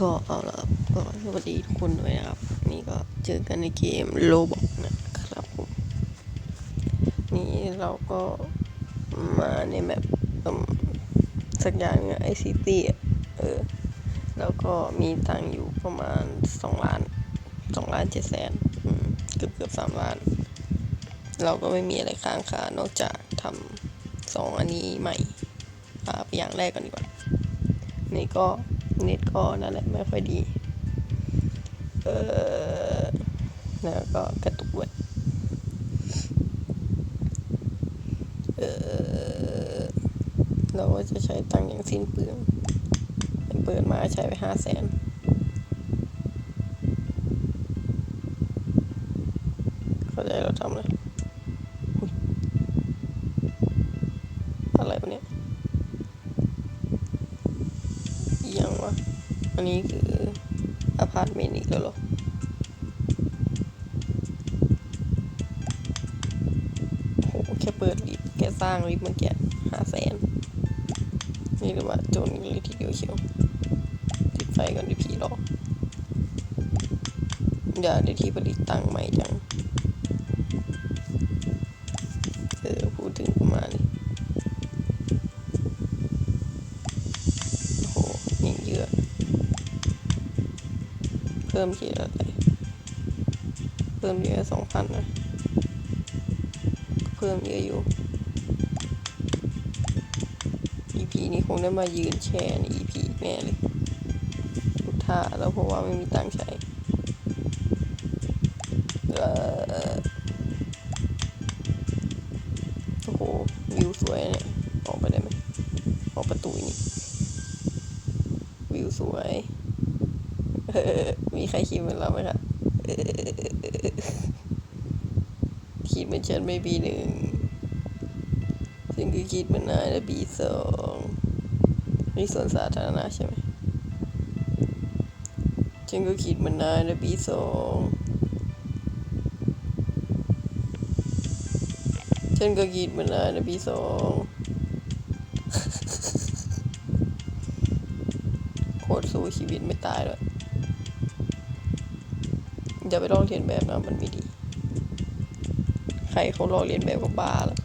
ก็เอาละครับก็สวัสดีทุกคนด้วยนะครับ นี่ก็เจอกันในเกมโลบอกนะครับผมนี่เราก็มาในแมปอืมสักอย่างไอซีตีเออแล้วก็มีตังค์อยู่ประมาณสองล้านสองล้านเจ็ดแสนเกือบเกือบสามล้าน เราก็ไม่มีอะไรค้างคานอกจากทำสองอันนี้ใหม่อ่าไปอย่างแรกก่อนดีกว่านี่ก็ เน็ตก็นั่นแหละไม่ค่อยดี เออแล้วก็กระตุกด้วยเออเราก็จะใช้ตังค์อย่างสิ้นเปลืองเปิดมาใช้ไปห้าแสนเข้าใจเราทำเลย อันนี้คืออพาร์ตเมนต์อีกแล้วหรอโหแค่เปิดลิฟต์แค่สร้างลิฟต์เมื่อกี้ห้าแสนนี่เรียกว่าโจรกันเลยทีเดียวเชียวติดไฟก่อนดิผีหรอกอย่าได้ที่ผลิตตังใหม่จัง เพิ่มทีละอะไรเพิ่มเยอะสองพันนะ เพิ่มเยอะอยู่ EP นี้คงได้มายืนแช่ใน EP แน่เลยทุกท่าแล้วเพราะว่าไม่มีตังค์ใช้โอ้โห วิวสวยเนี่ย ออกไปได้ไหมออกประตูนี่วิวสวย มีใครคิดเหมือนเราไหมครับคิดเหมือนฉันไม่บีหนึ่งซึ่งคือคิดเหมือนนายนะบีสองนี่สวนสาธารณะใช่ไหมฉันก็คิดเหมือนนายนะบีสองฉันก็คิดเหมือนนายนะบีสองโคตรสู้ชีวิตไม่ตายเลย อย่าไปลองเรียนแบบนะมันไม่ดี ใครเขาลองเรียนแบบก็บ้าแล้ว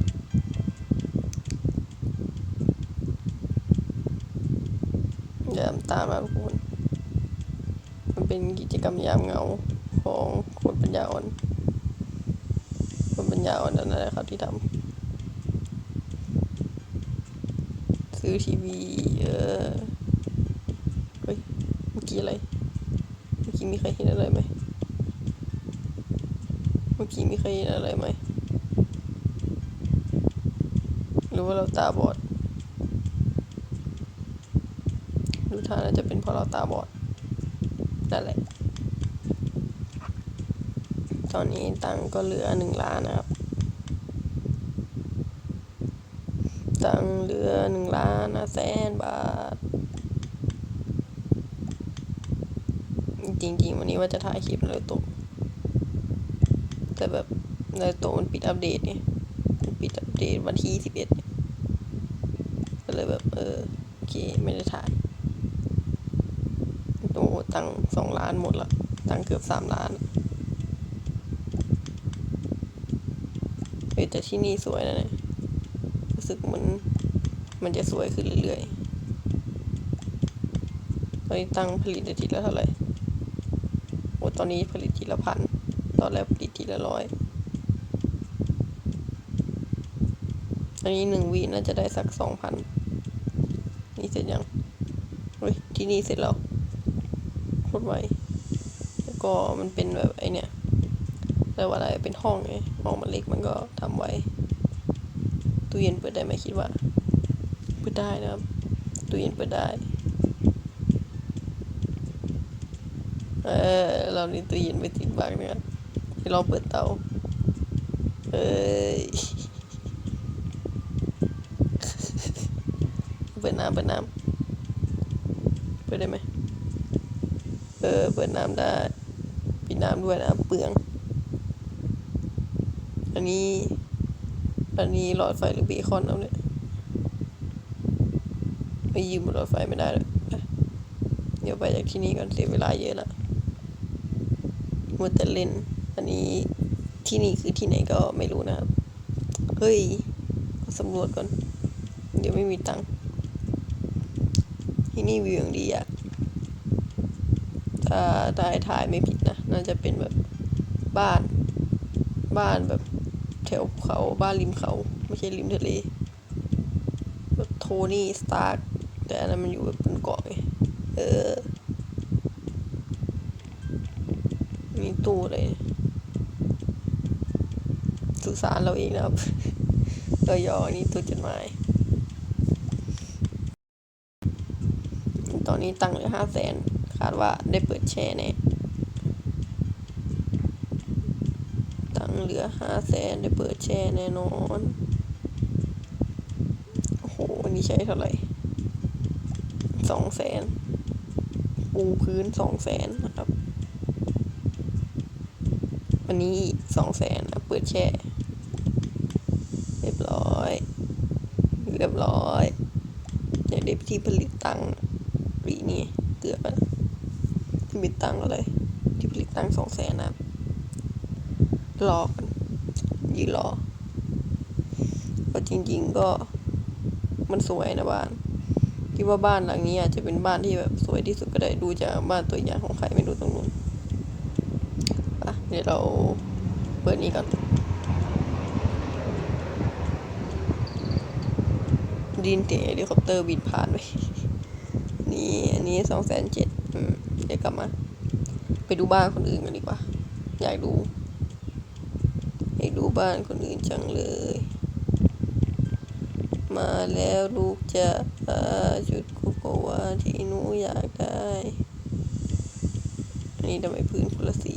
อย่าตามมาทุกคนมันเป็นกิจกรรมยามเหงาของคนปัญญาอ่อน คนปัญญาอ่อนนั่นแหละครับที่ทำซื้อทีวี เออ เฮ้ย เมื่อกี้อะไร เมื่อกี้มีใครเห็นอะไรไหม เมื่อกี้มีใครเห็นอะไรไหม หรือว่าเราตาบอด ดูท่าน่าจะเป็นเพราะเราตาบอด นั่นแหละ ตอนนี้ตังก็เหลือหนึ่งล้านนะครับ ตังเหลือหนึ่งล้านนะแสนบาท จริงๆ วันนี้ว่าจะถ่ายคลิปเลยตะแต่ แบบเลยโตมันปิดอัปเดตไงมันปิดอัปเดตวันที่สิบเอ็ดก็เลยแบบเออโอเคไม่ได้ถ่ายโอ้ตังสองล้านหมดละตังเกือบสามล้านเฮ้ยแต่ที่นี่สวยนะเนี่ยรู้สึกมันมันจะสวยขึ้นเรื่อยๆตอนนี้ตังผลิตอาทิตย์ละเท่าไหร่โอ้ตอนนี้ผลิตทีละพัน ตอนแรกผลิตทีละร้อย อันนี้หนึ่งวีน่าจะได้สักสองพันนี่เสร็จยังเฮ้ยที่นี่เสร็จแล้วโคตรไวแล้วก็มันเป็นแบบไอเนี่ยเรียกว่าอะไรเป็นห้องไงห้องมันเล็กมันก็ทำไว้ตู้เย็นเปิดได้ไหมคิดว่าเปิดได้นะครับตู้เย็นเปิดได้เออเรานี่ตู้เย็นไม่ติดบักนะครับให้ลองเปิดเตาเอ้ย ปิดน้ำเปิดน้ำเปิดได้ไหมเออเปิดน้ำได้ปิดน้ำด้วยนะเปลือง อันนี้อันนี้หลอดไฟหรือเบคอนเอาเนี่ยไม่ยืมหลอดไฟไม่ได้เลยเดี๋ยวไปจากที่นี่ก่อนเสียเวลาเยอะละมัวแต่เล่นอันนี้ที่นี่คือที่ไหนก็ไม่รู้นะครับ เฮ้ยสำรวจก่อน เดี๋ยวไม่มีตังค์ ที่นี่วิวอย่างดีอะถ้าถ่ายถ่ายไม่ผิดนะ น่าจะเป็นแบบบ้าน บ้านแบบแถวเขาบ้านริมเขา ไม่ใช่ริมทะเล แบบโทนี่สตาร์แต่อันนั้นมันอยู่แบบบนเกาะไงเออ มีตู้เลยสุสานเราเองนะครับเออยอนี่ตู้จดหมาย ตอนนี้ตังค์เหลือห้าแสนคาดว่าได้เปิดแชร์แน่ตังค์เหลือห้าแสนได้เปิดแชร์แน่นอนโอ้โหวันนี้ใช้เท่าไหร่สองแสนปูพื้นสองแสนนะครับ วันนี้สองแสนนะเปิดแชร์เรียบร้อย เรียบร้อยอยากได้ที่ผลิตตังค์ ปีนี้เกือบอะที่ผลิตตังอะไร ที่ผลิตตังสองแสนนะรอกันยืนรอก็จริง ๆ ก็มันสวยนะบ้านคิดว่าบ้านหลังนี้อาจจะเป็นบ้านที่แบบสวยที่สุดก็ได้ดูจากบ้านตัวอย่างของใครไม่รู้ตรงนู้นอะเดี๋ยวเราเปิดนี้ก่อนดินเสียงเฮลิคอปเตอร์บินผ่านไป นี่อันนี้สองแสนเจ็ดเดี๋ยวกลับมา ไปดูบ้านคนอื่นกันดีกว่า อยากดู อยากดูบ้านคนอื่นจังเลย มาแล้วลูกจะจุดโกโกวาที่หนูอยากได้ อันนี้ทำไมพื้นคนละสี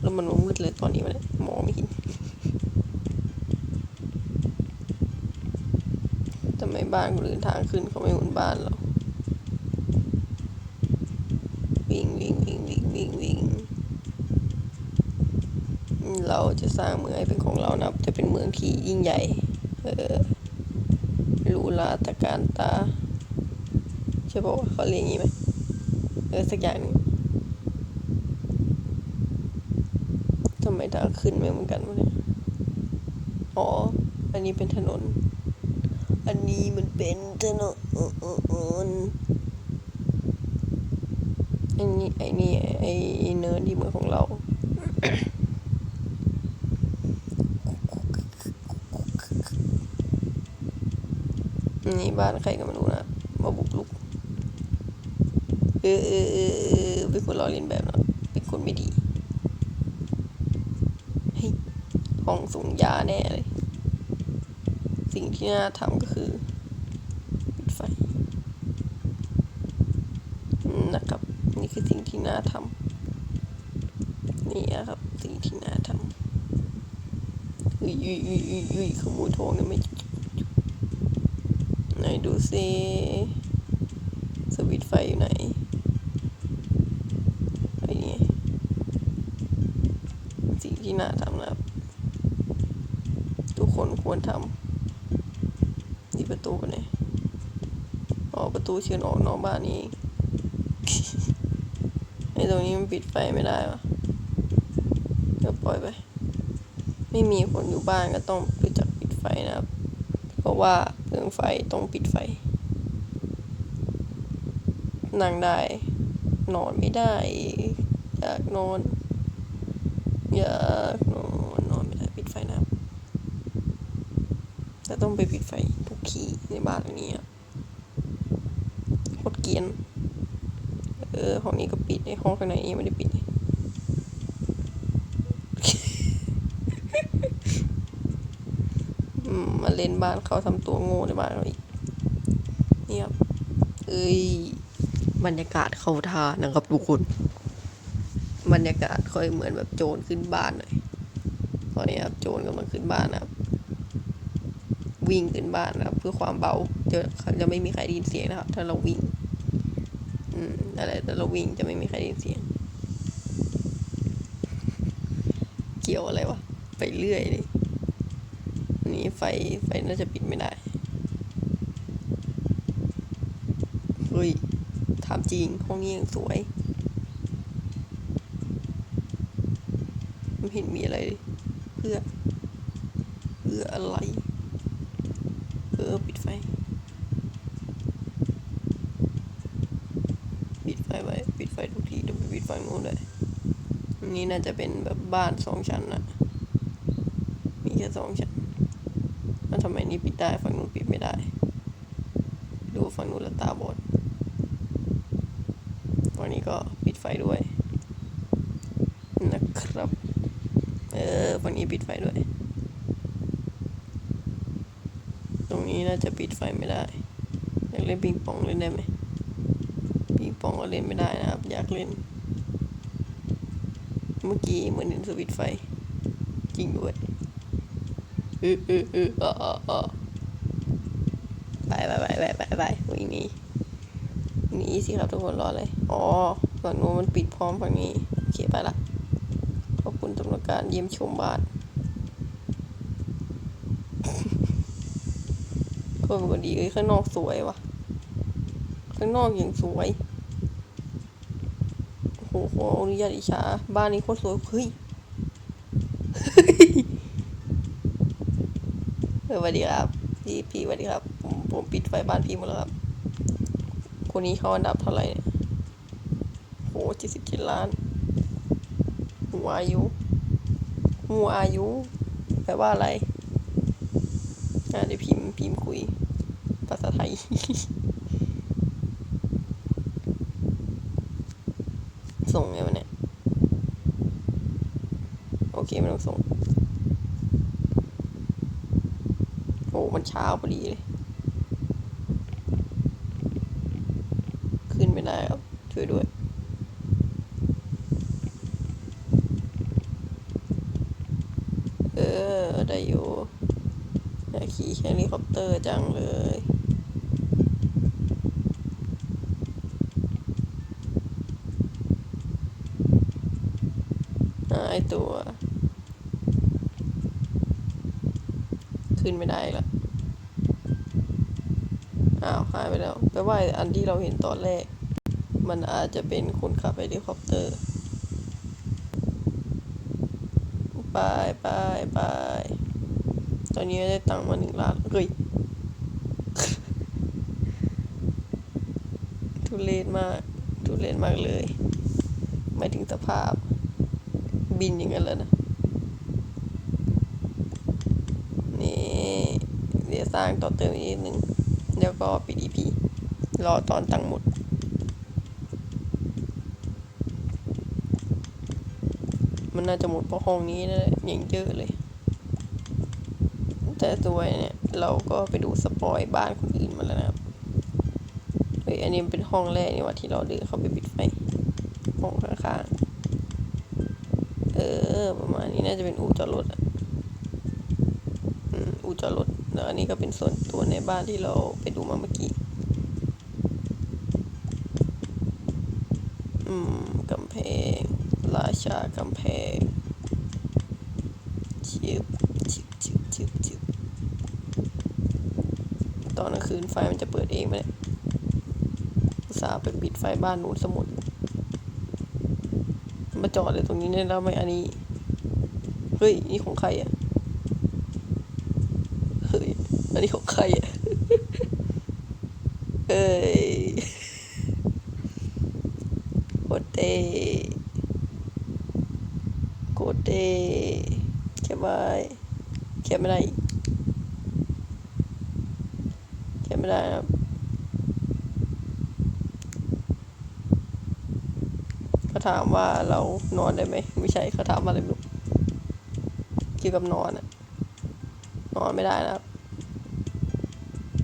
แล้วมันมืดเลยตอนนี้มันมองไม่เห็น ทำไม บ้านคนอื่นทางขึ้นเขาไม่หมือนบ้านเราวิ่งวิ่งวิ่งวิ่งวิ่งวิ่งเราจะสร้างเมืองให้เป็นของเรานะจะเป็นเมืองที่ยิ่งใหญ่ เออหรูหราตะการตาใช่ป่าวะเขาเรียกอย่างนี้ไหมเออสักอย่างนึงทำไมทางขึ้นไม่เหมือนกันวะเนี่ยอ๋อ อันนี้เป็นถนน อันนี้มันเป็นถนนอันนี้ไอ้นี่ไอ้เนินที่เมืองของเรานี่บ้านใครก็ไม่รู้นะมาบุกลุก เออเออเออเออเป็นคนล้อเลียนแบบเนาะเป็นคนไม่ดี เฮ้ยห้องสูงยาแน่เลย สิ่งที่น่าทำก็คือปิดไฟนะครับ นี่คือสิ่งที่น่าทำนี่นะครับสิ่งที่น่าทำอุ้ยอุ้ยอุ้ยอุ้ยอุ้ยขโมยทองนี่ไม่ไหนดูซิสวิตไฟอยู่ไหนไอ้นี่สิ่งที่น่าทำนะครับ ทุกคนควรทำ ประตูไปไหนอ๋อประตูเชื่อนออกนอกบ้านนี่เองไอ้ตรงนี้มันปิดไฟไม่ได้วะก็ปล่อยไป ไม่มีคนอยู่บ้านก็ต้องรู้จักปิดไฟนะครับ เพราะว่าเรื่องไฟต้องปิดไฟ นั่งได้ นอนไม่ได้ อยากนอน อยากนอนนอนไม่ได้ปิดไฟนะครับแต่ต้องไปปิดไฟ ทุกทีในบ้านนี้อะโคตรเกียน เออห้องนี้ก็ปิดไอห้องข้างในนี้ไม่ได้ปิดอืมาเล่นบ้านเขาทำตัวโง่ในบ้านเราอีกเนี่ยครับเอ้ยบรรยากาศเขาทานะครับทุกคน บรรยากาศค่อยเหมือนแบบโจรขึ้นบ้านหน่อยตอนนี้ครับโจรกำลังขึ้นบ้านนะครับ วิ่งขึ้นบ้านนะครับ เพื่อความเบาจะจะไม่มีใครได้ยินเสียงนะครับ ถ้าเราวิ่ง อืมอะไรแต่เราวิ่งจะไม่มีใครได้ยินเสียง เกี่ยวอะไรวะไปเรื่อยเลยนี้ไฟไฟน่าจะปิดไม่ได้เฮ้ยถามจริงห้องนี้ยังสวยไม่เห็นมีอะไร เพื่อ เพื่ออะไร ปิดไฟ ปิดไฟไว้ ปิดไฟทุกทีเดี๋ยวไปปิดฝั่งนู้นเลยอันนี้น่าจะเป็นแบบบ้านสองชั้นนะมีแค่สองชั้นแล้วทำไมนี่ปิดได้ฝั่งนู้นปิดไม่ได้ ดูฝั่งนู้นแล้วตาบอดฝั่งนี้ก็ปิดไฟด้วย นะครับ เออฝั่งนี้ปิดไฟด้วย ตรง นี้น่าจะปิดไฟไม่ได้ อยากเล่นปิงปองเล่นได้ไหมปิงปองก็เล่นไม่ได้นะครับ อยากเล่น เมื่อกี้เหมือนเห็นสวิตไฟ จริงด้วยเออเออเอออออไปไปไปไปไปไปวิ่งหนีหนีสิครับทุกคนรอเลย อ๋อฝั่งนู้นมันปิดพร้อมฝั่งนี้ โอเคไปละ ขอบคุณสำหรับการเยี่ยมชมบ้าน เป็นคนดีเอ้ยข้างนอกสวยว่ะข้างนอกอย่างสวยโอ้โหขออนุญาตอิจฉาบ้านนี้โคตรสวยเฮ้ยเออสวัสดีครับ พี่พี่สวัสดีครับ ผมผมปิดไฟบ้านพี่หมดแล้วครับ คนนี้เขาอันดับเท่าไหร่เนี่ยโหเจ็ดสิบเจ็ดล้านหัวอายุหัวอายุแปลว่าอะไร อ่าเดี๋ยวพิมพ์พิมพ์คุย ภาษาไทย ส่งไงวะเนี่ย โอเคไม่ต้องส่ง โอ้มันเช้าพอดีเลย ขึ้นไม่ได้ครับ ช่วยด้วยเออได้อยู่ อยากขี่เฮลิคอปเตอร์จังเลยหายตัว ขึ้นไม่ได้ละอ้าวหายไปแล้วแปลว่าอันที่เราเห็นตอนแรก มันอาจจะเป็นคนขับเฮลิคอปเตอร์ ไปไปไป ตอนนี้ได้ตังค์มาหนึ่งล้านเฮ้ยทุเรศมากทุเรศมากเลยหมายถึงสภาพ บินอย่างนั้นแล้วนะ นี่เดี๋ยวสร้างต่อเติมอีกนิดนึงแล้วก็ปิด EP รอตอนตังค์หมดมันน่าจะหมดเพราะห้องนี้นะอย่างเยอะเลย แต่ตัวเนี่ย เราก็ไปดูสปอยบ้านคนอื่นมาแล้วนะครับ เฮ้ย อันนี้เป็นห้องแรกนี่ว่าที่เราเดินเข้าไปปิดไฟห้องข้างๆ เออ ประมาณนี้น่าจะเป็นอู่จอดรถอะอืมอู่จอดรถแล้วอันนี้ก็เป็นส่วนตัวในบ้านที่เราไปดูมาเมื่อกี้ อืมกำแพง ราชากำแพงชิบชิบชิบชิบชิบ ตอนกลางคืนไฟมันจะเปิดเองไหมเนี่ยสาห์ไปปิดไฟบ้านนู้นสมุดมาจอดเลยตรงนี้เนี่ยแล้วไม่อันนี้ เฮ้ย นี่ของใครอะ เฮ้ย อันนี้ของใครอะเอ้ยโคตรเต้โคตรเต้แค่ไว้แค่ไม่ได้อีกแค่ ไม่ได้นะครับเขาถามว่าเรานอนได้ไหมไม่ใช่เขาถามว่าอะไรไม่รู้เกี่ยวกับนอนอะนอนไม่ได้นะครับ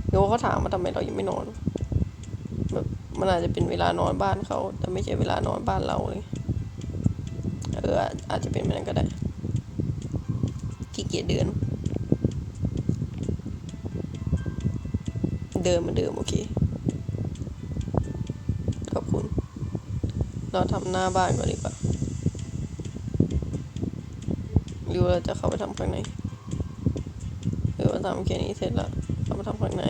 เดี๋ยวเขาถามว่าทำไมเรายังไม่นอนแบบมันอาจจะเป็นเวลานอนบ้านเขาแต่ไม่ใช่เวลานอนบ้านเราเลยเอออาจอาจจะเป็นแบบนั้นก็ได้ขี้เกียจเดิน เดินเหมือนเดิมโอเค ขอบคุณ เราทำหน้าบ้านก่อนดีกว่าหรือว่าเราจะเข้าไปทำข้างในหรือว่าทำแค่นี้เสร็จแล้วเข้ามาทำข้างใน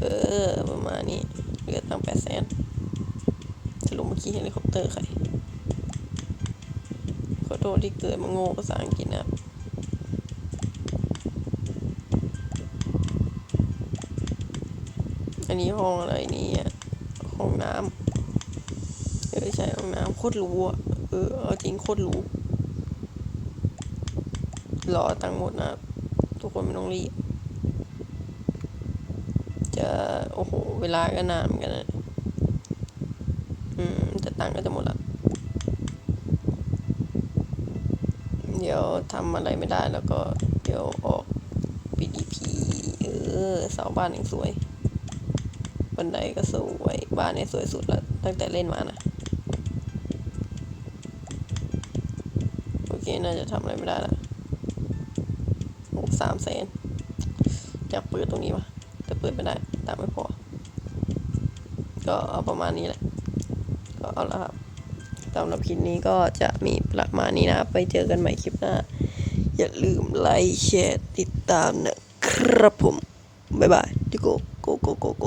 เออ ประมาณนี้ลือตังแปดแสนสรุปเมื่อกี้เฮลิคอปเตอร์ใครขอโทษที่เกิดมาโง่ภาษาอังกฤษนะ อันนี้ห้องอะไรนี่ห้องน้ำเออใช่ห้องน้ำโคตรหรู้อะเออเอาจริงโคตรหรู้รอตังหมดนะทุกคนไม่ต้องรีบจะโอ้โห เวลาก็นานเหมือนกันนะอืมแต่ตังก็จะหมดละเดี๋ยวทำอะไรไม่ได้แล้วก็เดี๋ยวออก PDP เออเสาบ้านยังสวย บันไดก็สวยบ้านนี่ยสวยสุดแล้วตั้งแต่เล่นมานะโอเคน่าจะทำอะไรไม่ได้ละหกสามแสนอยากเปิดตรงนี้วะแต่เปิดไม่ได้ตังไม่พอ ก็เอาประมาณนี้แหละ ก็เอาละครับสำหรับคลิปนี้ก็จะมีประมาณนี้นะไปเจอกันใหม่คลิปหน้า อย่าลืมไลค์แชร์ติดตามนะครับผม บ๊ายบายดิโกโกโกโกโก